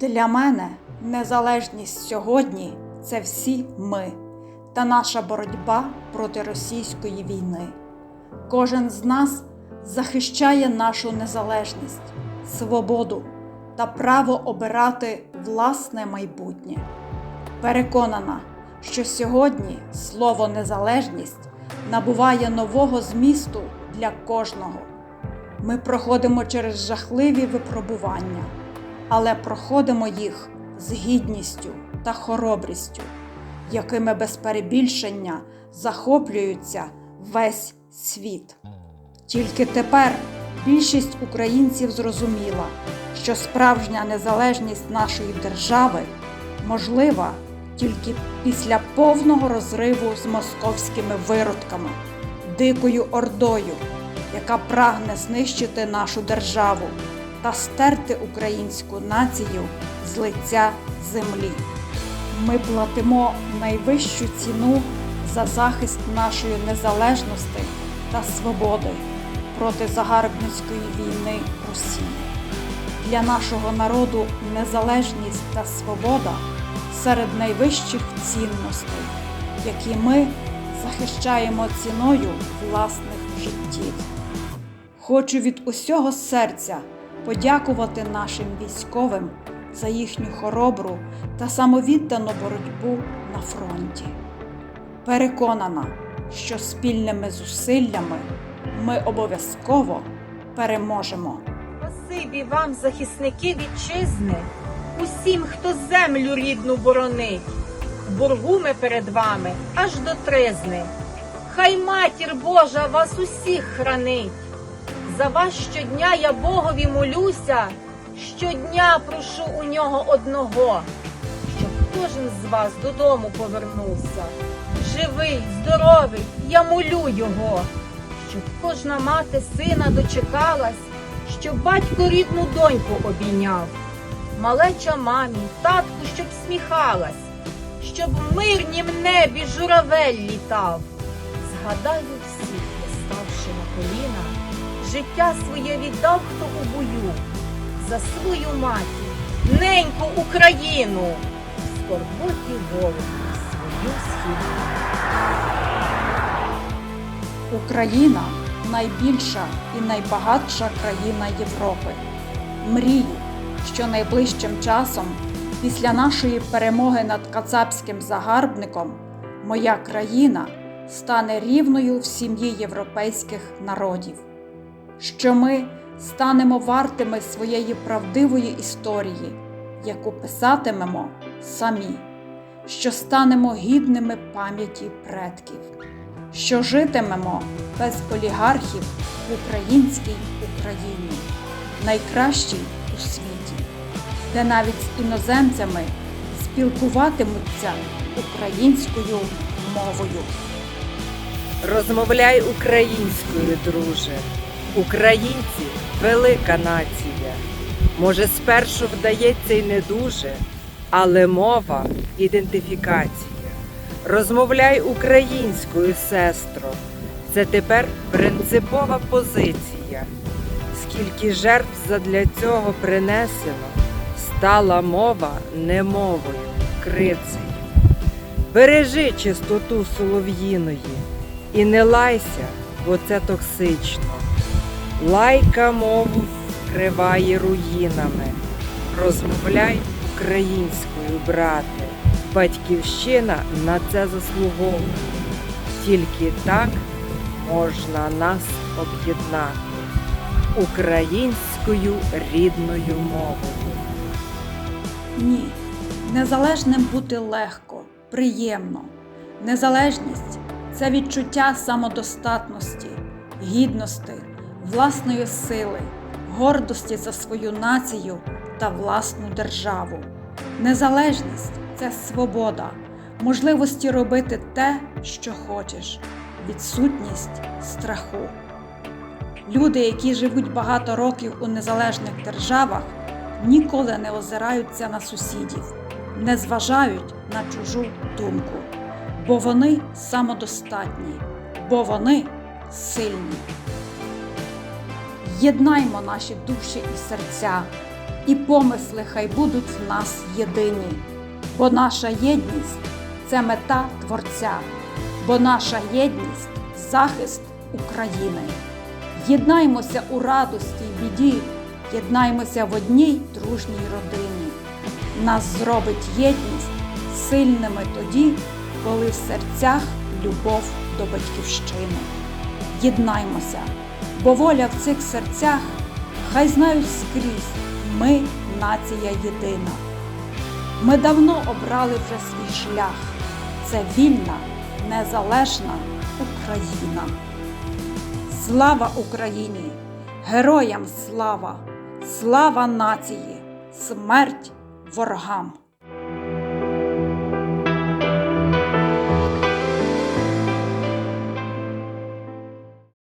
Для мене незалежність сьогодні це всі ми та наша боротьба проти російської війни. Кожен з нас захищає нашу незалежність, свободу та право обирати власне майбутнє. Переконана, що сьогодні слово незалежність набуває нового змісту для кожного. Ми проходимо через жахливі випробування, але проходимо їх з гідністю та хоробрістю, якими без перебільшення захоплюється весь світ. Тільки тепер більшість українців зрозуміла, що справжня незалежність нашої держави можлива тільки після повного розриву з московськими виродками, дикою ордою, яка прагне знищити нашу державу та стерти українську націю з лиця землі. Ми платимо найвищу ціну за захист нашої незалежності та свободи проти загарбницької війни Росії. Для нашого народу незалежність та свобода серед найвищих цінностей, які ми захищаємо ціною власних життів. Хочу від усього серця подякувати нашим військовим за їхню хоробру та самовіддану боротьбу на фронті. Переконана, що спільними зусиллями ми обов'язково переможемо. Спасибі вам, захисники вітчизни, усім, хто землю рідну боронить. Боргу ми перед вами аж до тризни. Хай матір Божа вас усіх хранить. За вас щодня я Богові молюся, щодня прошу у нього одного, щоб кожен з вас додому повернувся. Живий, здоровий, я молю його, щоб кожна мати сина дочекалась, щоб батько рідну доньку обійняв, малеча мамі, татку, щоб сміхалась, щоб в мирнім небі журавель літав. Згадаю всіх, ставши на коліна, життя своє віддав, хто у бою, за свою матір, неньку Україну, в скорботі волю свою східну. Україна найбільша і найбагатша країна Європи. Мрію, що найближчим часом, після нашої перемоги над кацапським загарбником, моя країна стане рівною в сім'ї європейських народів, що ми станемо вартими своєї правдивої історії, яку писатимемо самі, що станемо гідними пам'яті предків що житимемо без олігархів в українській Україні, найкращій у світі, де навіть з іноземцями спілкуватимуться українською мовою. Розмовляй українською, друже. Українці велика нація. Може, спершу вдається й не дуже, але мова ідентифікація. Розмовляй українською, сестро. Це тепер принципова позиція. Скільки жертв задля цього принесено, стала мова немовою, крицею. Бережи чистоту солов'їної і не лайся, бо це токсично. Лайка мову вкриває руїнами. Розмовляй українською, брате. Батьківщина на це заслуговує. Тільки так можна нас об'єднати українською рідною мовою. Ні, незалежним бути легко, приємно. Незалежність це відчуття самодостатності, гідності, власної сили, гордості за свою націю та власну державу. Незалежність це свобода, можливості робити те, що хочеш, відсутність страху. Люди, які живуть багато років у незалежних державах, ніколи не озираються на сусідів, не зважають на чужу думку, бо вони самодостатні, бо вони сильні. Єднаймо наші душі і серця, і помисли хай будуть в нас єдині, бо наша єдність це мета Творця, бо наша єдність захист України. Єднаймося у радості й біді, єднаймося в одній дружній родині. Нас зробить єдність сильними тоді, коли в серцях любов до батьківщини. Єднаймося, бо воля в цих серцях хай знають скрізь ми нація єдина. Ми давно обрали вже свій шлях. Це вільна, незалежна Україна. Слава Україні! Героям слава! Слава нації! Смерть ворогам!